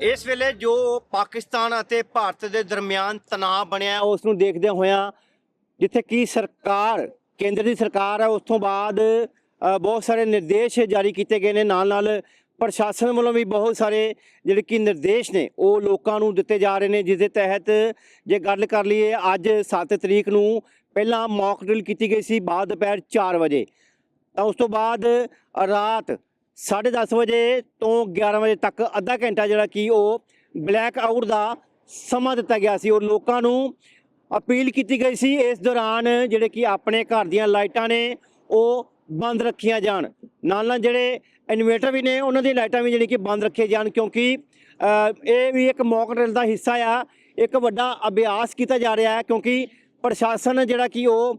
ਇਸ ਵੇਲੇ ਜੋ ਪਾਕਿਸਤਾਨ ਅਤੇ ਭਾਰਤ ਦੇ ਦਰਮਿਆਨ ਤਣਾਅ ਬਣਿਆ ਉਸ ਨੂੰ ਦੇਖਦਿਆਂ ਹੋਇਆਂ ਜਿੱਥੇ ਕੀ ਸਰਕਾਰ, ਕੇਂਦਰ ਦੀ ਸਰਕਾਰ ਹੈ, ਉਸ ਤੋਂ ਬਾਅਦ ਬਹੁਤ ਸਾਰੇ ਨਿਰਦੇਸ਼ ਜਾਰੀ ਕੀਤੇ ਗਏ ਨੇ। ਨਾਲ ਨਾਲ ਪ੍ਰਸ਼ਾਸਨ ਵੱਲੋਂ ਵੀ ਬਹੁਤ ਸਾਰੇ ਜਿਹੜੇ ਕਿ ਨਿਰਦੇਸ਼ ਨੇ, ਉਹ ਲੋਕਾਂ ਨੂੰ ਦਿੱਤੇ ਜਾ ਰਹੇ ਨੇ ਜਿਸ ਦੇ ਤਹਿਤ ਜੇ ਗੱਲ ਕਰ ਲਈਏ, ਅੱਜ 7 ਤਰੀਕ ਨੂੰ ਪਹਿਲਾਂ ਮੌਕ ਡਰਿਲ ਕੀਤੀ ਗਈ ਸੀ, ਬਾਅਦ ਦੁਪਹਿਰ 4 ਵਜੇ। ਤਾਂ ਉਸ ਤੋਂ ਬਾਅਦ ਰਾਤ 10:30 ਵਜੇ ਤੋਂ 11 ਵਜੇ ਤੱਕ ਅੱਧਾ ਘੰਟਾ ਜਿਹੜਾ ਕਿ ਉਹ ਬਲੈਕ ਆਊਟ ਦਾ ਸਮਾਂ ਦਿੱਤਾ ਗਿਆ ਸੀ ਔਰ ਲੋਕਾਂ ਨੂੰ ਅਪੀਲ ਕੀਤੀ ਗਈ ਸੀ ਇਸ ਦੌਰਾਨ ਜਿਹੜੇ ਕਿ ਆਪਣੇ ਘਰ ਦੀਆਂ ਲਾਈਟਾਂ ਨੇ ਉਹ ਬੰਦ ਰੱਖੀਆਂ ਜਾਣ। ਨਾਲ ਨਾਲ ਜਿਹੜੇ ਇਨਵੇਟਰ ਵੀ ਨੇ, ਉਹਨਾਂ ਦੀਆਂ ਲਾਈਟਾਂ ਵੀ ਜਿਹੜੀ ਕਿ ਬੰਦ ਰੱਖੀਆਂ ਜਾਣ ਕਿਉਂਕਿ ਇਹ ਵੀ ਇੱਕ ਮੌਕ ਡਰਿਲ ਦਾ ਹਿੱਸਾ ਆ, ਇੱਕ ਵੱਡਾ ਅਭਿਆਸ ਕੀਤਾ ਜਾ ਰਿਹਾ ਹੈ ਕਿਉਂਕਿ ਪ੍ਰਸ਼ਾਸਨ ਜਿਹੜਾ ਕਿ ਉਹ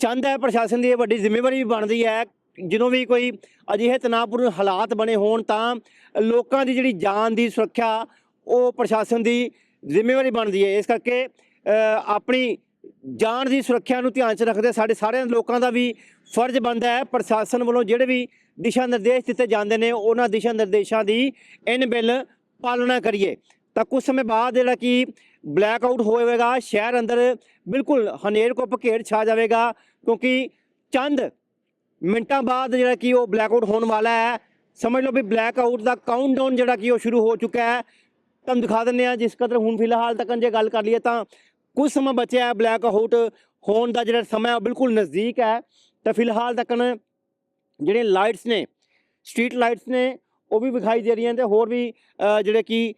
ਚਾਹੁੰਦਾ ਹੈ, ਪ੍ਰਸ਼ਾਸਨ ਦੀ ਇਹ ਵੱਡੀ ਜ਼ਿੰਮੇਵਾਰੀ ਵੀ ਬਣਦੀ ਹੈ ਜਦੋਂ ਵੀ ਕੋਈ ਅਜਿਹੇ ਤਣਾਅਪੂਰਨ ਹਾਲਾਤ ਬਣੇ ਹੋਣ ਤਾਂ ਲੋਕਾਂ ਦੀ ਜਿਹੜੀ ਜਾਨ ਦੀ ਸੁਰੱਖਿਆ, ਉਹ ਪ੍ਰਸ਼ਾਸਨ ਦੀ ਜ਼ਿੰਮੇਵਾਰੀ ਬਣਦੀ ਹੈ। ਇਸ ਕਰਕੇ ਆਪਣੀ ਜਾਨ ਦੀ ਸੁਰੱਖਿਆ ਨੂੰ ਧਿਆਨ 'ਚ ਰੱਖਦੇ ਸਾਡੇ ਸਾਰਿਆਂ ਲੋਕਾਂ ਦਾ ਵੀ ਫਰਜ਼ ਬਣਦਾ ਹੈ। ਪ੍ਰਸ਼ਾਸਨ ਵੱਲੋਂ ਜਿਹੜੇ ਵੀ ਦਿਸ਼ਾ ਨਿਰਦੇਸ਼ ਦਿੱਤੇ ਜਾਂਦੇ ਨੇ, ਉਹਨਾਂ ਦਿਸ਼ਾ ਨਿਰਦੇਸ਼ਾਂ ਦੀ ਇਨ ਬਿੱਲ ਪਾਲਣਾ ਕਰੀਏ। ਤਾਂ ਕੁਝ ਸਮੇਂ ਬਾਅਦ ਜਿਹੜਾ ਕਿ ਬਲੈਕ ਆਊਟ ਹੋਵੇਗਾ ਸ਼ਹਿਰ ਅੰਦਰ ਬਿਲਕੁਲ ਹਨੇਰ ਕੋ ਘੇਰ ਛਾ ਜਾਵੇਗਾ, ਕਿਉਂਕਿ ਚੰਦ ਮਿੰਟਾਂ ਬਾਅਦ ਜਿਹੜਾ ਕਿ ਉਹ ਬਲੈਕ ਆਊਟ ਹੋਣ ਵਾਲਾ ਹੈ। ਸਮਝ ਲਓ ਵੀ ਬਲੈਕ ਆਊਟ ਦਾ ਕਾਊਂਟਡਾਊਨ ਜਿਹੜਾ ਕਿ ਉਹ ਸ਼ੁਰੂ ਹੋ ਚੁੱਕਾ ਹੈ। ਤੁਹਾਨੂੰ ਦਿਖਾ ਦਿੰਦੇ ਆ ਜਿਸ ਕਦਰ ਹੁਣ ਫਿਲਹਾਲ ਤੱਕ ਜੇ ਗੱਲ ਕਰ ਲਈਏ ਤਾਂ ਕੁਝ ਸਮਾਂ ਬਚਿਆ ਹੈ ਬਲੈਕ ਆਊਟ ਹੋਣ ਦਾ ਜਿਹੜਾ ਸਮਾਂ ਉਹ ਬਿਲਕੁਲ ਨਜ਼ਦੀਕ ਹੈ। ਤਾਂ ਫਿਲਹਾਲ ਤੱਕ ਜਿਹੜੇ ਲਾਈਟਸ ਨੇ ਸਟਰੀਟ ਲਾਈਟਸ ਨੇ, ਉਹ ਵੀ ਵਿਖਾਈ ਦੇ ਰਹੀਆਂ ਤੇ ਹੋਰ ਵੀ ਜਿਹੜੇ ਕਿ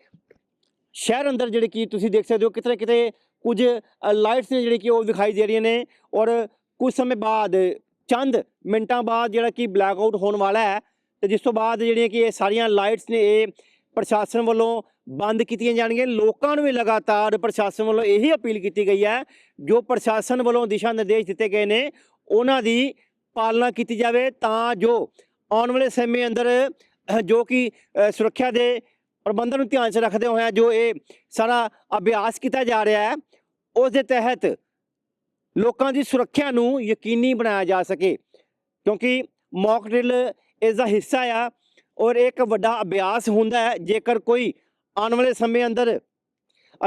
ਸ਼ਹਿਰ ਅੰਦਰ ਜਿਹੜੇ ਕਿ ਤੁਸੀਂ ਦੇਖ ਸਕਦੇ ਹੋ, ਕਿਤੇ ਨਾ ਕਿਤੇ ਕੁਝ ਲਾਈਟਸ ਨੇ ਜਿਹੜੇ ਕਿ ਉਹ ਦਿਖਾਈ ਦੇ ਰਹੀਆਂ ਨੇ ਔਰ ਕੁਝ ਸਮੇਂ ਬਾਅਦ ਚੰਦ ਮਿੰਟਾਂ ਬਾਅਦ ਜਿਹੜਾ ਕਿ ਬਲੈਕ ਆਊਟ ਹੋਣ ਵਾਲਾ ਹੈ ਤੇ ਜਿਸ ਤੋਂ ਬਾਅਦ ਜਿਹੜੀਆਂ ਕਿ ਇਹ ਸਾਰੀਆਂ ਲਾਈਟਸ ਨੇ, ਇਹ ਪ੍ਰਸ਼ਾਸਨ ਵੱਲੋਂ ਬੰਦ ਕੀਤੀਆਂ ਜਾਣਗੀਆਂ। ਲੋਕਾਂ ਨੂੰ ਵੀ ਲਗਾਤਾਰ ਪ੍ਰਸ਼ਾਸਨ ਵੱਲੋਂ ਇਹੀ ਅਪੀਲ ਕੀਤੀ ਗਈ ਹੈ, ਜੋ ਪ੍ਰਸ਼ਾਸਨ ਵੱਲੋਂ ਦਿਸ਼ਾ ਨਿਰਦੇਸ਼ ਦਿੱਤੇ ਗਏ ਨੇ, ਉਹਨਾਂ ਦੀ ਪਾਲਣਾ ਕੀਤੀ ਜਾਵੇ ਤਾਂ ਜੋ ਆਉਣ ਵਾਲੇ ਸਮੇਂ ਅੰਦਰ ਜੋ ਕਿ ਸੁਰੱਖਿਆ ਦੇ ਪ੍ਰਬੰਧਨ ਨੂੰ ਧਿਆਨ 'ਚ ਰੱਖਦੇ ਹੋਇਆ ਜੋ ਇਹ ਸਾਰਾ ਅਭਿਆਸ ਕੀਤਾ ਜਾ ਰਿਹਾ ਹੈ, ਉਸ ਦੇ ਤਹਿਤ ਲੋਕਾਂ ਦੀ ਸੁਰੱਖਿਆ ਨੂੰ ਯਕੀਨੀ ਬਣਾਇਆ ਜਾ ਸਕੇ। ਕਿਉਂਕਿ ਮੌਕ ਡਰਿਲ ਇਸ ਦਾ ਹਿੱਸਾ ਆ ਔਰ ਇੱਕ ਵੱਡਾ ਅਭਿਆਸ ਹੁੰਦਾ ਹੈ। ਜੇਕਰ ਕੋਈ ਆਉਣ ਵਾਲੇ ਸਮੇਂ ਅੰਦਰ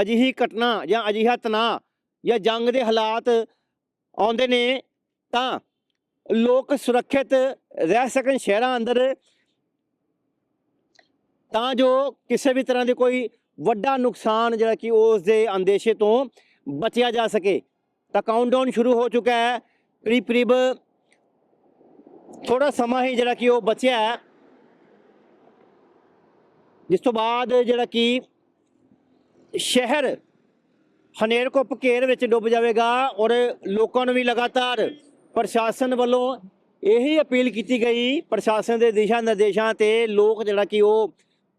ਅਜਿਹੀ ਘਟਨਾ ਜਾਂ ਅਜਿਹਾ ਤਣਾਅ ਜਾਂ ਜੰਗ ਦੇ ਹਾਲਾਤ ਆਉਂਦੇ ਨੇ, ਤਾਂ ਲੋਕ ਸੁਰੱਖਿਅਤ ਰਹਿ ਸਕਣ ਸ਼ਹਿਰਾਂ ਅੰਦਰ। ਤਾਂ ਜੋ ਕਿਸੇ ਵੀ ਤਰ੍ਹਾਂ ਦੇ ਕੋਈ ਵੱਡਾ ਨੁਕਸਾਨ ਜਿਹੜਾ ਕਿ ਉਸ ਦੇ ਅੰਦੇਸ਼ੇ ਤੋਂ ਬਚਿਆ ਜਾ ਸਕੇ। ਤਾਂ ਕਾਊਂਟਡਾਊਨ ਸ਼ੁਰੂ ਹੋ ਚੁੱਕਾ ਹੈ। ਕਰੀਬ ਕਰੀਬ ਥੋੜਾ ਸਮਾਂ ਹੀ ਜਿਹੜਾ ਕਿ ਉਹ ਬਚਿਆ ਹੈ। ਜਿਸ ਤੋਂ ਬਾਅਦ ਜਿਹੜਾ ਕਿ ਸ਼ਹਿਰ ਹਨੇਰ ਕੋ ਘੇਰ ਵਿੱਚ ਡੁੱਬ ਜਾਵੇਗਾ ਔਰ ਲੋਕਾਂ ਨੂੰ ਵੀ ਲਗਾਤਾਰ ਪ੍ਰਸ਼ਾਸਨ ਵੱਲੋਂ ਇਹੀ ਅਪੀਲ ਕੀਤੀ ਗਈ, ਪ੍ਰਸ਼ਾਸਨ ਦੇ ਦਿਸ਼ਾ ਨਿਰਦੇਸ਼ਾਂ ਤੇ ਲੋਕ ਜਿਹੜਾ ਕਿ ਉਹ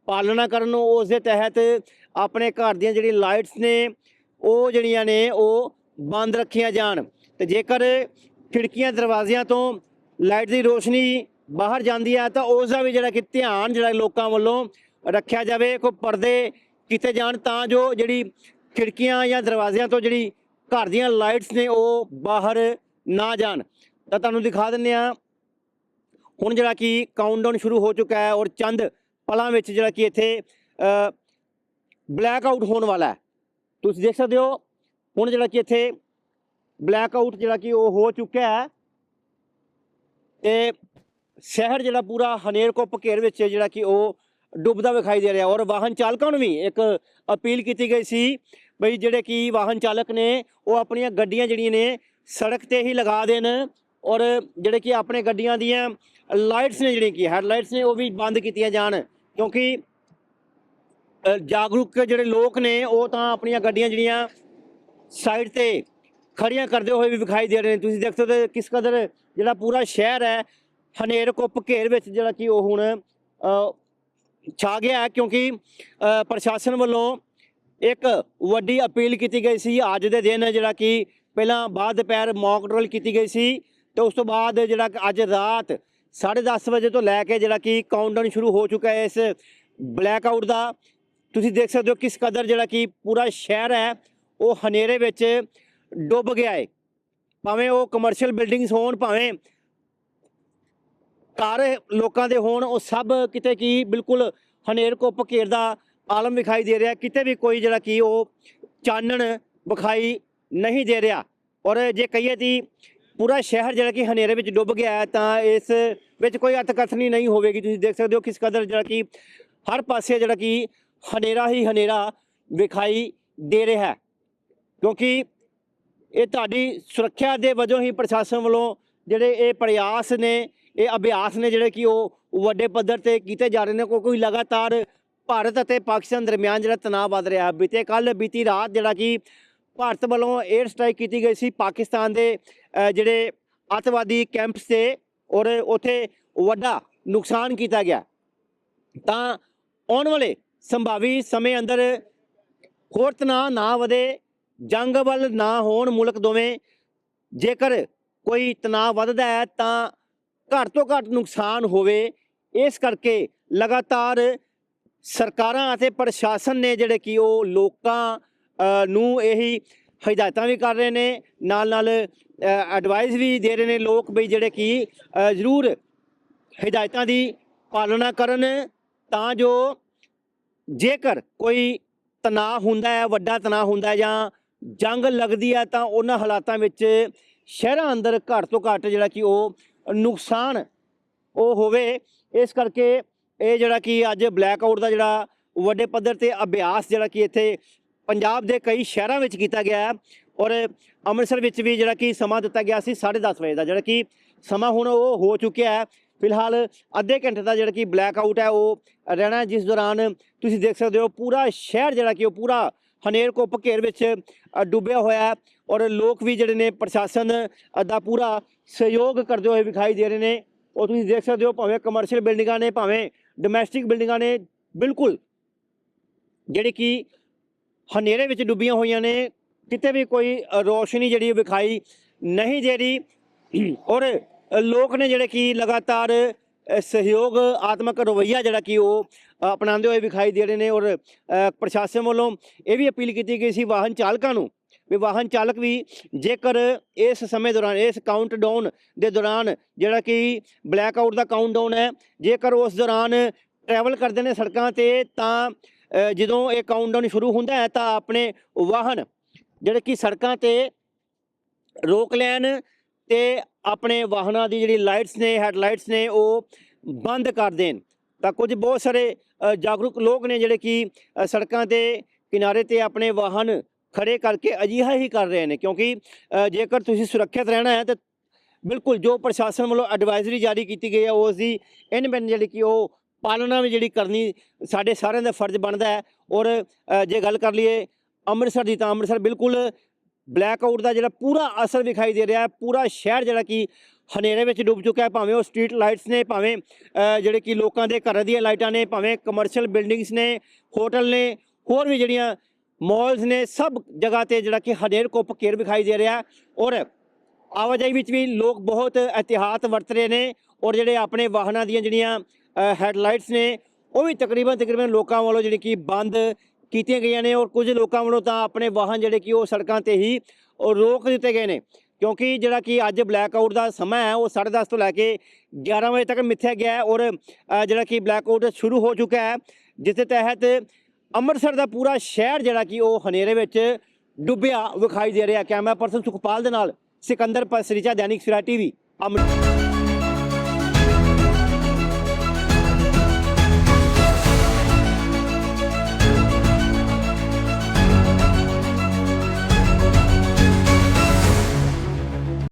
ਪਾਲਣਾ ਕਰਨ, ਉਸ ਦੇ ਤਹਿਤ ਆਪਣੇ ਘਰ ਦੀਆਂ ਜਿਹੜੀ ਲਾਈਟਸ ਨੇ, ਉਹ ਜਿਹੜੀਆਂ ਨੇ, ਉਹ ਬੰਦ ਰੱਖੀਆਂ ਜਾਣ ਤੇ ਜੇਕਰ ਖਿੜਕੀਆਂ ਦਰਵਾਜ਼ਿਆਂ ਤੋਂ ਲਾਈਟ ਦੀ ਰੋਸ਼ਨੀ ਬਾਹਰ ਜਾਂਦੀ ਹੈ ਤਾਂ ਉਸ ਦਾ ਵੀ ਜਿਹੜਾ ਕਿ ਧਿਆਨ ਜਿਹੜਾ ਲੋਕਾਂ ਵੱਲੋਂ ਰੱਖਿਆ ਜਾਵੇ, ਕੋਈ ਪਰਦੇ ਕੀਤੇ ਜਾਣ ਤਾਂ ਜੋ ਜਿਹੜੀ ਖਿੜਕੀਆਂ ਜਾਂ ਦਰਵਾਜ਼ਿਆਂ ਤੋਂ ਜਿਹੜੀ ਘਰ ਦੀਆਂ ਲਾਈਟਸ ਨੇ ਉਹ ਬਾਹਰ ਨਾ ਜਾਣ। ਤਾਂ ਤੁਹਾਨੂੰ ਦਿਖਾ ਦਿੰਨੇ ਆ ਹੁਣ ਜਿਹੜਾ ਕਿ ਕਾਊਂਟਡਾਊਨ ਸ਼ੁਰੂ ਹੋ ਚੁੱਕਾ ਹੈ ਔਰ ਚੰਦ ਪਲਾਂ ਵਿੱਚ ਜਿਹੜਾ ਕਿ ਇੱਥੇ ਬਲੈਕ ਆਊਟ ਹੋਣ ਵਾਲਾ ਹੈ। ਤੁਸੀਂ ਦੇਖ ਸਕਦੇ ਹੋ ਹੁਣ ਜਿਹੜਾ ਕਿ ਇੱਥੇ ਬਲੈਕ ਆਊਟ ਜਿਹੜਾ ਕਿ ਉਹ ਹੋ ਚੁੱਕਿਆ ਹੈ ਤੇ ਸ਼ਹਿਰ ਜਿਹੜਾ ਪੂਰਾ ਹਨੇਰ ਕੋ ਘੇਰ ਵਿੱਚ ਜਿਹੜਾ ਕਿ ਉਹ ਡੁੱਬਦਾ ਵਿਖਾਈ ਦੇ ਰਿਹਾ ਔਰ ਵਾਹਨ ਚਾਲਕਾਂ ਨੂੰ ਵੀ ਇੱਕ ਅਪੀਲ ਕੀਤੀ ਗਈ ਸੀ ਬਈ ਜਿਹੜੇ ਕਿ ਵਾਹਨ ਚਾਲਕ ਨੇ ਉਹ ਆਪਣੀਆਂ ਗੱਡੀਆਂ ਜਿਹੜੀਆਂ ਨੇ ਸੜਕ ਤੇ ਹੀ ਲਗਾ ਦੇਣ ਔਰ ਜਿਹੜੇ ਕਿ ਆਪਣੇ ਗੱਡੀਆਂ ਦੀਆਂ ਲਾਈਟਸ ਨੇ ਜਿਹੜੀਆਂ ਕਿ ਹੈਡਲਾਈਟਸ ਨੇ ਉਹ ਵੀ ਬੰਦ ਕੀਤੀਆਂ ਜਾਣ ਕਿਉਂਕਿ ਜਾਗਰੂਕ ਜਿਹੜੇ ਲੋਕ ਨੇ ਉਹ ਤਾਂ ਆਪਣੀਆਂ ਗੱਡੀਆਂ ਜਿਹੜੀਆਂ ਸਾਈਡ ਤੇ ਖੜੀਆਂ ਕਰਦੇ ਹੋਏ ਵੀ ਵਿਖਾਈ ਦੇ ਰਹੇ ਨੇ। ਤੁਸੀਂ ਦੇਖ ਸਕਦੇ ਹੋ ਕਿਸ ਕਦਰ ਜਿਹੜਾ ਪੂਰਾ ਸ਼ਹਿਰ ਹੈ, ਹਨੇਰ ਕੁੱਪ ਘੇਰ ਵਿੱਚ ਜਿਹੜਾ ਕਿ ਉਹ ਹੁਣ ਛਾ ਗਿਆ ਹੈ ਕਿਉਂਕਿ ਪ੍ਰਸ਼ਾਸਨ ਵੱਲੋਂ ਇੱਕ ਵੱਡੀ ਅਪੀਲ ਕੀਤੀ ਗਈ ਸੀ। ਅੱਜ ਦੇ ਦਿਨ ਜਿਹੜਾ ਕਿ ਪਹਿਲਾਂ ਬਾਅਦ ਦੁਪਹਿਰ ਮੌਕ ਡਰਿਲ ਕੀਤੀ ਗਈ ਸੀ ਤੇ ਉਸ ਤੋਂ ਬਾਅਦ ਜਿਹੜਾ ਅੱਜ ਰਾਤ 10:30 ਵਜੇ ਤੋਂ ਲੈ ਕੇ ਜਿਹੜਾ ਕਿ ਕਾਊਂਟਡਾਊਨ ਸ਼ੁਰੂ ਹੋ ਚੁੱਕਾ ਹੈ ਇਸ ਬਲੈਕ ਆਊਟ ਦਾ। ਤੁਸੀਂ ਦੇਖ ਸਕਦੇ ਹੋ ਕਿਸ ਕਦਰ ਜਿਹੜਾ ਕਿ ਪੂਰਾ ਸ਼ਹਿਰ ਹੈ ਉਹ ਹਨੇਰੇ ਵਿੱਚ ਡੁੱਬ ਗਿਆ ਹੈ ਭਾਵੇਂ ਉਹ ਕਮਰਸ਼ੀਅਲ ਬਿਲਡਿੰਗਸ ਹੋਣ, ਭਾਵੇਂ ਘਰ ਲੋਕਾਂ ਦੇ ਹੋਣ, ਉਹ ਸਭ ਕਿਤੇ ਕੀ ਬਿਲਕੁਲ ਹਨੇਰ ਕੁੱਪ ਘੇਰ ਦਾ ਆਲਮ ਵਿਖਾਈ ਦੇ ਰਿਹਾ। ਕਿਤੇ ਵੀ ਕੋਈ ਜਿਹੜਾ ਕੀ ਉਹ ਚਾਨਣ ਵਿਖਾਈ ਨਹੀਂ ਦੇ ਰਿਹਾ। ਔਰ ਜੇ ਕਹੀਏ ਕਿ ਪੂਰਾ ਸ਼ਹਿਰ ਜਿਹੜਾ ਕਿ ਹਨੇਰੇ ਵਿੱਚ ਡੁੱਬ ਗਿਆ ਹੈ, ਤਾਂ ਇਸ ਵਿੱਚ ਕੋਈ ਅਤਕਥਨੀ ਨਹੀਂ ਹੋਵੇਗੀ। ਤੁਸੀਂ ਦੇਖ ਸਕਦੇ ਹੋ ਕਿਸ ਕਦਰ ਜਿਹੜਾ ਕਿ ਹਰ ਪਾਸੇ ਜਿਹੜਾ ਕਿ ਹਨੇਰਾ ਹੀ ਹਨੇਰਾ ਵਿਖਾਈ ਦੇ ਰਿਹਾ ਹੈ। ਕਿਉਂਕਿ ਇਹ ਤੁਹਾਡੀ ਸੁਰੱਖਿਆ ਦੇ ਵਜੋਂ ਹੀ ਪ੍ਰਸ਼ਾਸਨ ਵੱਲੋਂ ਜਿਹੜੇ ਇਹ ਪ੍ਰਯਾਸ ਨੇ, ਇਹ ਅਭਿਆਸ ਨੇ ਜਿਹੜੇ ਕਿ ਉਹ ਵੱਡੇ ਪੱਧਰ ਤੇ ਕੀਤੇ ਜਾ ਰਹੇ ਨੇ ਕੋਈ ਲਗਾਤਾਰ ਭਾਰਤ ਅਤੇ ਪਾਕਿਸਤਾਨ ਦਰਮਿਆਨ ਜਿਹੜਾ ਤਣਾਅ ਵੱਧ ਰਿਹਾ ਹੈ। ਬੀਤੇ ਕੱਲ ਬੀਤੀ ਰਾਤ ਜਿਹੜਾ ਕਿ ਭਾਰਤ ਵੱਲੋਂ 에ਅਰ ਸਟ੍ਰਾਈਕ ਕੀਤੀ ਗਈ ਸੀ ਪਾਕਿਸਤਾਨ ਦੇ ਜਿਹੜੇ ਅੱਤਵਾਦੀ ਕੈਂਪਸ ਤੇ ਔਰ ਉਥੇ ਵੱਡਾ ਨੁਕਸਾਨ ਕੀਤਾ ਗਿਆ ਤਾਂ ਆਉਣ ਵਾਲੇ ਸੰਭਾਵੀ ਸਮੇਂ ਅੰਦਰ ਹੋਰ ਤਣਾਅ ਨਾ ਵਧੇ ਜੰਗ ਵੱਲ ਨਾ ਹੋਣ ਮੁਲਕ ਦੋਵੇਂ, ਜੇਕਰ ਕੋਈ ਤਣਾਅ ਵੱਧਦਾ ਹੈ ਤਾਂ ਘੱਟ ਤੋਂ ਘੱਟ ਨੁਕਸਾਨ ਹੋਵੇ। ਇਸ ਕਰਕੇ ਲਗਾਤਾਰ ਸਰਕਾਰਾਂ ਅਤੇ ਪ੍ਰਸ਼ਾਸਨ ਨੇ ਜਿਹੜੇ ਕਿ ਉਹ ਲੋਕਾਂ ਨੂੰ ਇਹੀ ਹਦਾਇਤਾਂ ਵੀ ਕਰ ਰਹੇ ਨੇ ਨਾਲ ਨਾਲ ਐਡਵਾਈਸ ਵੀ ਦੇ ਰਹੇ ਨੇ ਲੋਕ ਵੀ ਜਿਹੜੇ ਕਿ ਜ਼ਰੂਰ ਹਦਾਇਤਾਂ ਦੀ ਪਾਲਣਾ ਕਰਨ। ਤਾਂ ਜੋ ਜੇਕਰ ਕੋਈ ਤਣਾਅ ਹੁੰਦਾ ਹੈ, ਵੱਡਾ ਤਣਾਅ ਹੁੰਦਾ ਜਾਂ ਜੰਗ ਲੱਗਦੀ ਹੈ ਤਾਂ ਉਹਨਾਂ ਹਾਲਾਤਾਂ ਵਿੱਚ ਸ਼ਹਿਰਾਂ ਅੰਦਰ ਘੱਟ ਤੋਂ ਘੱਟ ਜਿਹੜਾ ਕਿ ਉਹ ਨੁਕਸਾਨ ਉਹ ਹੋਵੇ। ਇਸ ਕਰਕੇ ਇਹ ਜਿਹੜਾ ਕਿ ਅੱਜ ਬਲੈਕ ਆਊਟ ਦਾ ਜਿਹੜਾ ਵੱਡੇ ਪੱਧਰ ਤੇ ਅਭਿਆਸ ਜਿਹੜਾ ਕਿ ਇੱਥੇ ਪੰਜਾਬ ਦੇ ਕਈ ਸ਼ਹਿਰਾਂ ਵਿੱਚ ਕੀਤਾ ਗਿਆ ਹੈ ਔਰ ਅੰਮ੍ਰਿਤਸਰ ਵਿੱਚ ਵੀ ਜਿਹੜਾ ਕਿ ਸਮਾਂ ਦਿੱਤਾ ਗਿਆ ਸੀ 10:30 ਵਜੇ ਦਾ, ਜਿਹੜਾ ਕਿ ਸਮਾਂ ਹੁਣ ਉਹ ਹੋ ਚੁੱਕਿਆ ਹੈ। ਫਿਲਹਾਲ ਅੱਧੇ ਘੰਟੇ ਦਾ ਜਿਹੜਾ ਕਿ ਬਲੈਕ ਆਊਟ ਹੈ ਉਹ ਰਹਿਣਾ ਜਿਸ ਦੌਰਾਨ ਤੁਸੀਂ ਦੇਖ ਸਕਦੇ ਹੋ ਪੂਰਾ ਸ਼ਹਿਰ ਜਿਹੜਾ ਕਿ ਉਹ ਪੂਰਾ ਹਨੇਰ ਕੁੱਪ ਘੇਰ ਵਿੱਚ ਡੁੱਬਿਆ ਹੋਇਆ ਹੈ ਔਰ ਲੋਕ ਵੀ ਜਿਹੜੇ ਨੇ ਪ੍ਰਸ਼ਾਸਨ ਦਾ ਪੂਰਾ ਸਹਿਯੋਗ ਕਰਦੇ ਹੋਏ ਵਿਖਾਈ ਦੇ ਰਹੇ ਨੇ। ਉਹ ਤੁਸੀਂ ਦੇਖ ਸਕਦੇ ਹੋ ਭਾਵੇਂ ਕਮਰਸ਼ੀਅਲ ਬਿਲਡਿੰਗਾਂ ਨੇ, ਭਾਵੇਂ ਡੋਮੈਸਟਿਕ ਬਿਲਡਿੰਗਾਂ ਨੇ, ਬਿਲਕੁਲ ਜਿਹੜੀ ਕਿ ਹਨੇਰੇ ਵਿੱਚ ਡੁੱਬੀਆਂ ਹੋਈਆਂ ਨੇ, ਕਿਤੇ ਵੀ ਕੋਈ ਰੋਸ਼ਨੀ ਜਿਹੜੀ ਵਿਖਾਈ ਨਹੀਂ ਦੇ ਰਹੀ। ਔਰ ਲੋਕ ਨੇ ਜਿਹੜੇ ਕਿ ਲਗਾਤਾਰ ਸਹਿਯੋਗ, ਆਤਮਕ ਰਵੱਈਆ ਜਿਹੜਾ ਕਿ ਉਹ ਅਪਣਾਉਂਦੇ ਹੋਏ ਵਿਖਾਈ ਦੇ ਰਹੇ ਨੇ ਔਰ ਪ੍ਰਸ਼ਾਸਨ ਵੱਲੋਂ ਇਹ ਵੀ ਅਪੀਲ ਕੀਤੀ ਗਈ ਸੀ ਵਾਹਨ ਚਾਲਕਾਂ ਨੂੰ ਵੀ ਵਾਹਨ ਚਾਲਕ ਵੀ ਜੇਕਰ ਇਸ ਸਮੇਂ ਦੌਰਾਨ, ਇਸ ਕਾਊਂਟਡਾਊਨ ਦੇ ਦੌਰਾਨ ਜਿਹੜਾ ਕਿ ਬਲੈਕ ਆਊਟ ਦਾ ਕਾਊਂਟਡਾਊਨ ਹੈ, ਜੇਕਰ ਉਸ ਦੌਰਾਨ ਟਰੈਵਲ ਕਰਦੇ ਨੇ ਸੜਕਾਂ ਤੇ ਤਾਂ ਜਦੋਂ ਇਹ ਕਾਊਂਟਡਾਊਨ ਸ਼ੁਰੂ ਹੁੰਦਾ ਹੈ ਤਾਂ ਆਪਣੇ ਵਾਹਨ ਜਿਹੜੇ ਕਿ ਸੜਕਾਂ ਤੇ ਰੋਕ ਲੈਣ ਤੇ ਆਪਣੇ ਵਾਹਨਾਂ ਦੀ ਜਿਹੜੀ ਲਾਈਟਸ ਨੇ ਹੈਡਲਾਈਟਸ ਨੇ ਉਹ ਬੰਦ ਕਰ ਦੇਣ। ਤਾਂ ਕੁਝ ਬਹੁਤ ਸਾਰੇ ਜਾਗਰੂਕ ਲੋਕ ਨੇ ਜਿਹੜੇ ਕਿ ਸੜਕਾਂ ਤੇ ਕਿਨਾਰੇ ਤੇ ਆਪਣੇ ਵਾਹਨ ਖੜੇ ਕਰਕੇ ਅਜਿਹਾ ਹੀ ਕਰ ਰਹੇ ਨੇ ਕਿਉਂਕਿ ਜੇਕਰ ਤੁਸੀਂ ਸੁਰੱਖਿਅਤ ਰਹਿਣਾ ਹੈ ਤਾਂ ਬਿਲਕੁਲ ਜੋ ਪ੍ਰਸ਼ਾਸਨ ਵੱਲੋਂ ਐਡਵਾਈਜ਼ਰੀ ਜਾਰੀ ਕੀਤੀ ਗਈ ਹੈ, ਉਸ ਦੀ ਇਨਬੈਨ ਜਿਹੜੀ ਕਿ ਉਹ ਪਾਲਣਾ ਵੀ ਜਿਹੜੀ ਕਰਨੀ ਸਾਡੇ ਸਾਰਿਆਂ ਦਾ ਫਰਜ਼ ਬਣਦਾ ਹੈ ਔਰ ਜੇ ਗੱਲ ਕਰ ਲਈਏ ਅੰਮ੍ਰਿਤਸਰ ਦੀ ਤਾਂ ਅੰਮ੍ਰਿਤਸਰ ਬਿਲਕੁਲ ਬਲੈਕ ਆਊਟ ਦਾ ਜਿਹੜਾ ਪੂਰਾ ਅਸਰ ਵਿਖਾਈ ਦੇ ਰਿਹਾ ਹੈ, ਪੂਰਾ ਸ਼ਹਿਰ ਜਿਹੜਾ ਕਿ ਹਨੇਰੇ ਵਿੱਚ ਡੁੱਬ ਚੁੱਕਾ ਹੈ। ਭਾਵੇਂ ਉਹ ਸਟਰੀਟ ਲਾਈਟਸ ਨੇ, ਭਾਵੇਂ ਜਿਹੜੇ ਕਿ ਲੋਕਾਂ ਦੇ ਘਰਾਂ ਦੀਆਂ ਲਾਈਟਾਂ ਨੇ, ਭਾਵੇਂ ਕਮਰਸ਼ੀਅਲ ਬਿਲਡਿੰਗਸ ਨੇ ਹੋਟਲ ਨੇ, ਹੋਰ ਵੀ ਜਿਹੜੀਆਂ ਮਾਲਸ ਨੇ, ਸਭ ਜਗ੍ਹਾ ਤੇ ਜਿਹੜਾ ਕਿ ਹਨੇਰ ਕੁੱਪ ਘੇਰ ਵਿਖਾਈ ਦੇ ਰਿਹਾ ਔਰ ਆਵਾਜਾਈ ਵਿੱਚ ਵੀ ਲੋਕ ਬਹੁਤ ਇhtiyਾਤ ਵਰਤ ਰਹੇ ਨੇ ਔਰ ਜਿਹੜੇ ਆਪਣੇ ਵਾਹਨਾਂ ਦੀਆਂ ਜਿਹੜੀਆਂ ਹੈਡਲਾਈਟਸ ਨੇ, ਉਹ ਵੀ ਤਕਰੀਬਨ ਤਕਰੀਬਨ ਲੋਕਾਂ ਵੱਲੋਂ ਜਿਹੜੀ ਕਿ ਬੰਦ ਕੀਤੀਆਂ ਗਈਆਂ ਨੇ ਔਰ ਕੁਝ ਲੋਕਾਂ ਵੱਲੋਂ ਤਾਂ ਆਪਣੇ ਵਾਹਨ ਜਿਹੜੇ ਕਿ ਉਹ ਸੜਕਾਂ ਤੇ ਹੀ ਉਹ ਰੋਕ ਦਿੱਤੇ ਗਏ ਨੇ। ਕਿਉਂਕਿ ਜਿਹੜਾ ਕਿ ਅੱਜ ਬਲੈਕ ਆਊਟ ਦਾ ਸਮਾਂ ਹੈ, ਉਹ 10:30 ਤੋਂ ਲੈ ਕੇ 11 ਵਜੇ ਤੱਕ ਮਿੱਥਿਆ ਗਿਆ ਹੈ ਔਰ ਜਿਹੜਾ ਕਿ ਬਲੈਕ ਆਊਟ ਸ਼ੁਰੂ ਹੋ ਚੁੱਕਾ ਹੈ ਜਿਸ ਦੇ ਤਹਿਤ ਅੰਮ੍ਰਿਤਸਰ ਦਾ ਪੂਰਾ ਸ਼ਹਿਰ ਜਿਹੜਾ ਕਿ ਉਹ ਹਨੇਰੇ ਵਿੱਚ ਡੁੱਬਿਆ ਵਿਖਾਈ ਦੇ ਰਿਹਾ ਕੈਮਰਾ ਪਰਸਨ ਸੁਖਪਾਲ ਦੇ ਨਾਲ ਸਿਕੰਦਰ ਪਸਰੀਚਾ ਦੈਨਿਕ ਸਵੇਰਾ ਟੀਵੀ ਅੰਮ੍ਰਿਤਸਰ